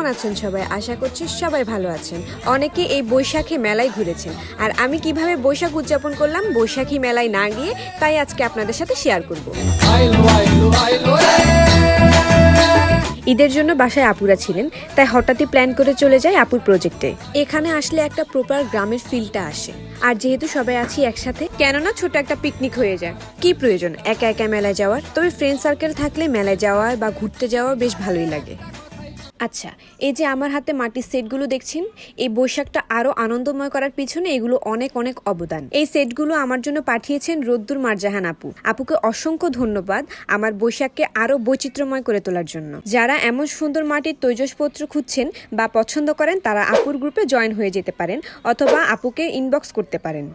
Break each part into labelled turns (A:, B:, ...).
A: আছেন সবাই? আশা করছি সবাই ভালো আছেন। অনেকে এই বৈশাখী মেলায় ঘুরেছেন। আর আমি কীভাবে বৈশাখ উদযাপন করলাম বৈশাখী মেলায় না গিয়ে, তাই আজকে আপনাদের সাথে শেয়ার করব। ঈদের জন্য বাসায় আপুরা ছিলেন, তাই হঠাৎই প্ল্যান করে চলে যায় আপুর প্রজেক্টে এখানে আসলে একটা প্রপার গ্রামের ফিলটা আসে। আর যেহেতু সবাই আছি একসাথে, কেননা ছোট একটা পিকনিক হয়ে যায়। কি প্রয়োজন? একা একা মেলায় যাওয়ার? তবে ফ্রেন্ড সার্কেল থাকলে মেলায় যাওয়া বা ঘুরতে যাওয়া বেশ ভালোই লাগে। আচ্ছা এই যে আমার হাতে মাটির সেটগুলো দেখছেন, এই বৈশাখটা আরও আনন্দময় করার পিছনে এগুলো অনেক অনেক অবদান। এই সেটগুলো আমার জন্য পাঠিয়েছেন রোদ্দুর মারজাহান আপু। আপুকে অসংখ্য ধন্যবাদ আমার বৈশাখকে আরও বৈচিত্র্যময় করে তোলার জন্য। যারা এমন সুন্দর মাটির তৈজসপত্র খুঁজছেন বা পছন্দ করেন, তারা আপুর গ্রুপে জয়েন হয়ে যেতে পারেন অথবা আপুকে ইনবক্স করতে পারেন।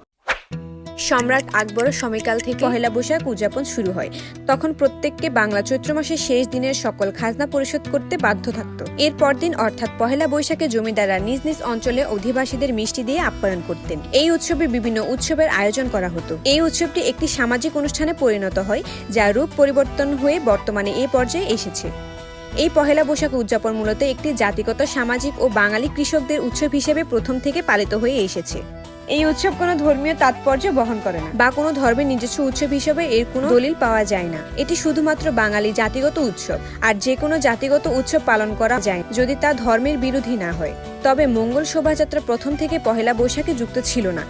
A: সম্রাট আকবরের সময়কাল থেকে পহেলা বৈশাখ উদযাপন শুরু হয়। তখন প্রত্যেককে বাংলা চৈত্র মাসের শেষ দিনের সকল খাজনা পরিশোধ করতে বাধ্য থাকত। এর পরদিন অর্থাৎ পহেলা বৈশাখে জমিদাররা নিজ নিজ অঞ্চলে অধিবাসীদের মিষ্টি দিয়ে আপ্যায়ন করতেন। এই উৎসবে বিভিন্ন উৎসবের আয়োজন করা হতো। এই উৎসবটি একটি সামাজিক অনুষ্ঠানে পরিণত হয়, যা রূপ পরিবর্তন হয়ে বর্তমানে এই পর্যায়ে এসেছে। এই পহেলা বৈশাখ উদযাপন মূলত একটি জাতিগত, সামাজিক ও বাঙালি কৃষকদের উৎসব হিসেবে প্রথম থেকে পালিত হয়ে এসেছে। এই উৎসব কোনো ধর্মীয় তাৎপর্য বহন করে না, বা কোনো ধর্মের নিজস্ব উৎসব হিসেবে এর কোনো দলিল পাওয়া যায় না। এটি শুধুমাত্র বাঙালি জাতিগত উৎসব, আর যে কোনো জাতিগত উৎসব পালন করা যায় যদি তা ধর্মের বিরোধী না হয়। তবে মঙ্গল শোভাযাত্রা প্রথম থেকে পহেলা বৈশাখে যুক্ত ছিল না।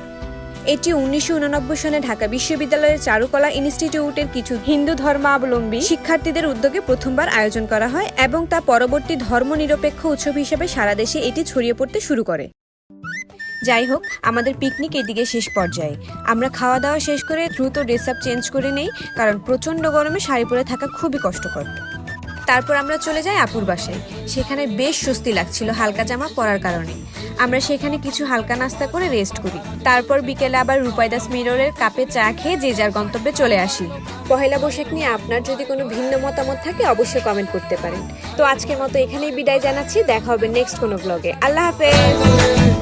A: এটি উনিশশো সনে ঢাকা বিশ্ববিদ্যালয়ের চারুকলা ইনস্টিটিউটের কিছু হিন্দু ধর্মাবলম্বী শিক্ষার্থীদের উদ্যোগে প্রথমবার আয়োজন করা হয় এবং তা পরবর্তী ধর্মনিরপেক্ষ উৎসব হিসেবে সারা দেশে এটি ছড়িয়ে পড়তে শুরু করে। যাই হোক, আমাদের পিকনিক এদিকে শেষ পর্যায়ে। আমরা খাওয়া দাওয়া শেষ করে দ্রুত ড্রেস আপ চেঞ্জ করে নেই, কারণ প্রচণ্ড গরমে শাড়ি পরে থাকা খুবই কষ্টকর। তারপর আমরা চলে যাই আপুর বাসায়। সেখানে বেশ স্বস্তি লাগছিল হালকা জামা পরার কারণে। আমরা সেখানে কিছু হালকা নাস্তা করে রেস্ট করি। তারপর বিকেলে আবার রূপাইদাস মিররের কাপে চা খেয়ে যে যার গন্তব্যে চলে আসি। পহেলা বৈশাখ নিয়ে আপনার যদি কোনো ভিন্ন মতামত থাকে, অবশ্যই কমেন্ট করতে পারেন। তো আজকের মতো এখানেই বিদায় জানাচ্ছি। দেখা হবে নেক্সট কোনো ব্লগে আল্লাহ হাফেজ!